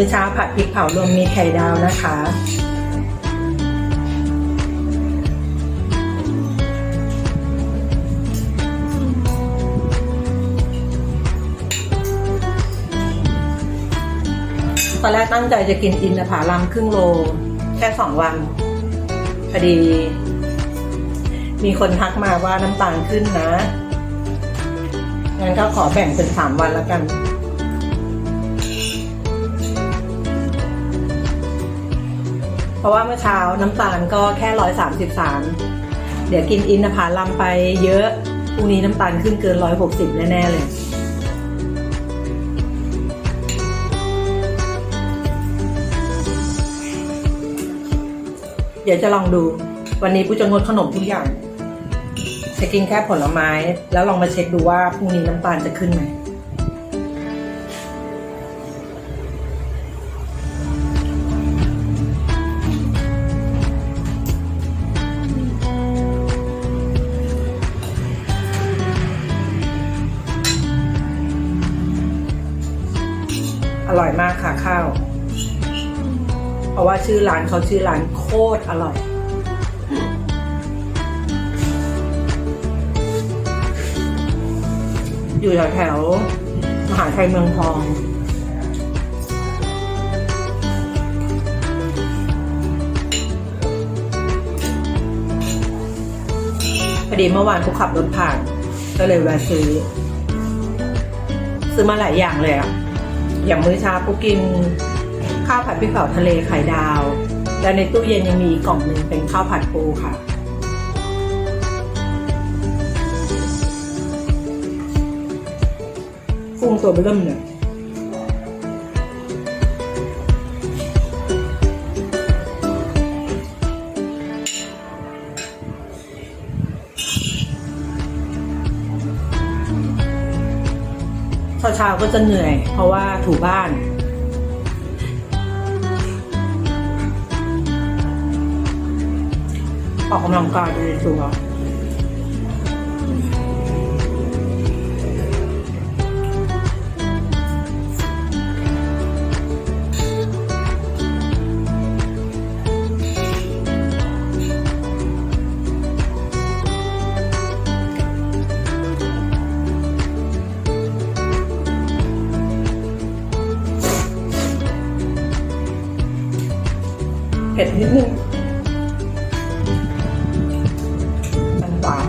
มื้อเช้าผัดพริกเผารวมมีไข่ดาวนะคะ ตอนแรกตั้งใจจะกินอินทผลัมครึ่งโล แค่สองวันพอดี มีคนทักมาว่าน้ำตาลขึ้นนะงั้นก็ขอแบ่งเป็นสามวันแล้วกัน เพราะว่าเมื่อเช้าน้ำตาลก็แค่ร้อยสามสิบสามเดี๋ยวกินอินทผลัมไปเยอะพรุ่งนี้น้ำตาลขึ้นเกินร้อยหกสิบแน่ๆเลยเดี๋ยวจะลองดู วันนี้ปูจะงดขนมทุกอย่าง จะกินแค่ผลไม้ แล้วลองมาเช็คดูว่าพรุ่งนี้น้ำตาลจะขึ้นไหม อร่อยมากค่ะข้าว เพราะว่าชื่อร้านเขาชื่อร้านโคตรอร่อย อยู่แถวๆมหาชัยเมืองทองพอดีเมื่อวานกูขับรถผ่าน ก็เลยแวะซื้อ ซื้อมาหลายอย่างเลยอะ อย่างมื้อเช้ากูกินข้าวผัดพริกเผาทะเลไข่ดาว แล้วในตู้เย็นยังมีกกล่องหนึ่งเป็นข้าวผัดปูค่ะ กุ้งตัวเบิ่มเนี่ย เช้าๆก็จะเหนื่อย เพราะว่าถูบ้านออกกำลังกายไปในตัว ผ็ดนิดนึงอันหวาน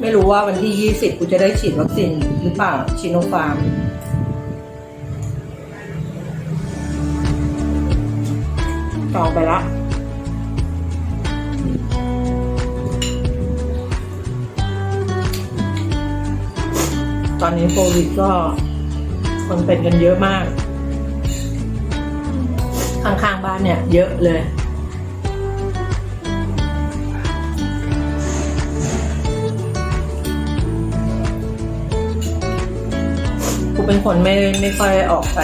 ไม่รู้ว่าวันที่ 20กูจะได้ฉีดวัคซีนหรือเปล่าชิโนฟาร์ม จองไปละตอนนี้โควิดก็คนเป็นกันเยอะมาก ข้างๆบ้านเนี่ย เยอะเลย กูเป็นคนไม่ไม่ค่อยออกไป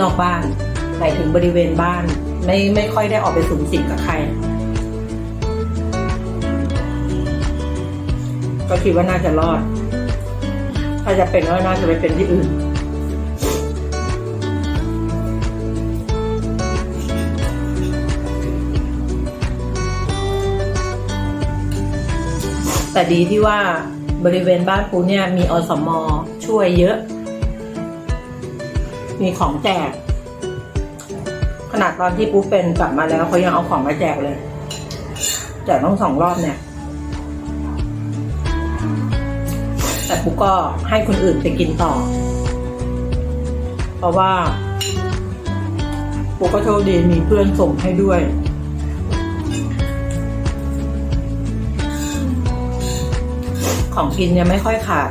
นอกบ้าน หมายถึงบริเวณบ้าน ไม่ไม่ค่อยได้ออกไปสูงสิงกับใคร ก็คิดว่าน่าจะรอด ถ้าจะเป็นก็น่าจะไปเป็นที่อื่นแต่ดีที่ว่าบริเวณบ้านปูเนี่ยมีอสมอช่วยเยอะ มีของแจก ขนาดตอนที่ปูเป็นกลับมาแล้วเขายังเอาของมาแจกเลยแจกต้องสองรอบเนี่ย แต่ปูก็ให้คนอื่นไปกินต่อ เพราะว่าปูก็โชคดีมีเพื่อนส่งให้ด้วยของกินเนี่ยไม่ค่อยขาด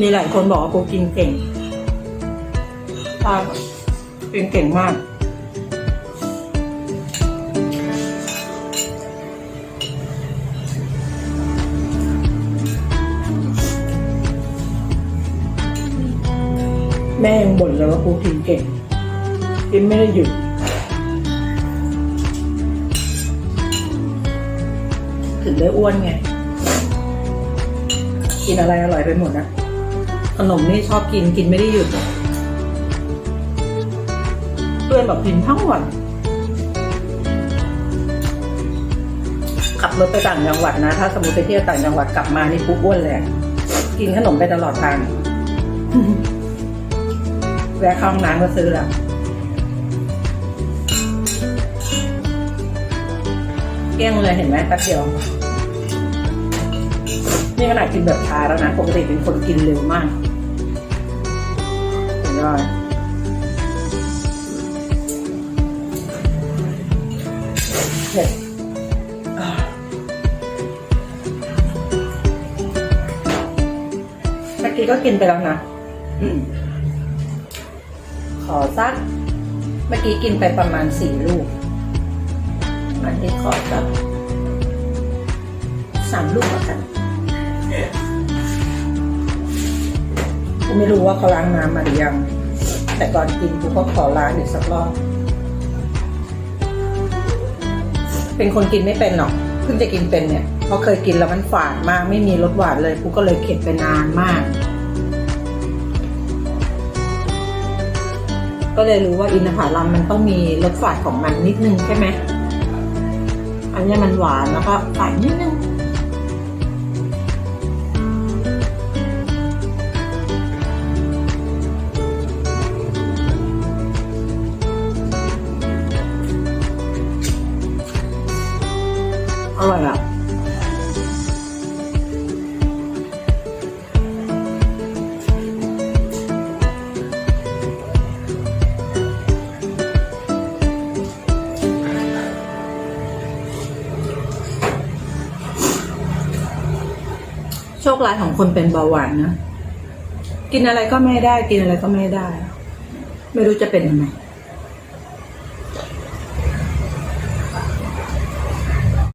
มีหลายคนบอกว่าปูกินเก่งใช่กินเก่งมาก แม่ยังบ่นเลยว่าปูกินเก่ง กินไม่ได้หยุดถึงได้อ้วนไง กินอะไรอร่อยไปหมดนะ ขนมนี่ชอบกินกินไม่ได้หยุดเพื่อนบอกกินทั้งวันขับรถไปต่างจังหวัดนะ ถ้าสมมติไปเที่ยวต่างจังหวัดกลับมานี่ปุ๊บอ้วนเลยอะกินขนมไปตลอดทางแวะเข้าห้องน้ำก็ซื้อล้วเกลี้ยงเลยเห็นไหมแป๊บเดียว นี่ขนาดกินแบบช้าแล้วนะ ปกติเป็นคนกินเร็วมาก สุดยอดเผ็ดอ่าเมื่อกี้ก็กินไปแล้วนะอืมขอสัก เมื่อกี้กินไปประมาณสี่ลูก อันนี้ขอสักสามลูกแล้วกันกูไม่รู้ว่าเขาล้างน้ำมาหรือยัง แต่ก่อนกินกูก็ขอล้างอีกสักรอบ เป็นคนกินไม่เป็นหรอกเพิ่งจะกินเป็นเนี่ยเพราะเคยกินแล้วมันฝาดมาก ไม่มีรสหวานเลยกูก็เลยเข็ดไปนานมาก ก็เลยรู้ว่าอินทผลัมมันต้องมีรสฝาดของมันนิดนึงใช่ไหมอันนี้มันหวานแล้วก็ฝาดนิดนึง ร่อยอะโชคร้ายของคนเป็นเบาหวานนะ กินอะไรก็ไม่ได้ กินอะไรก็ไม่ได้ ไม่รู้จะเป็นยังไง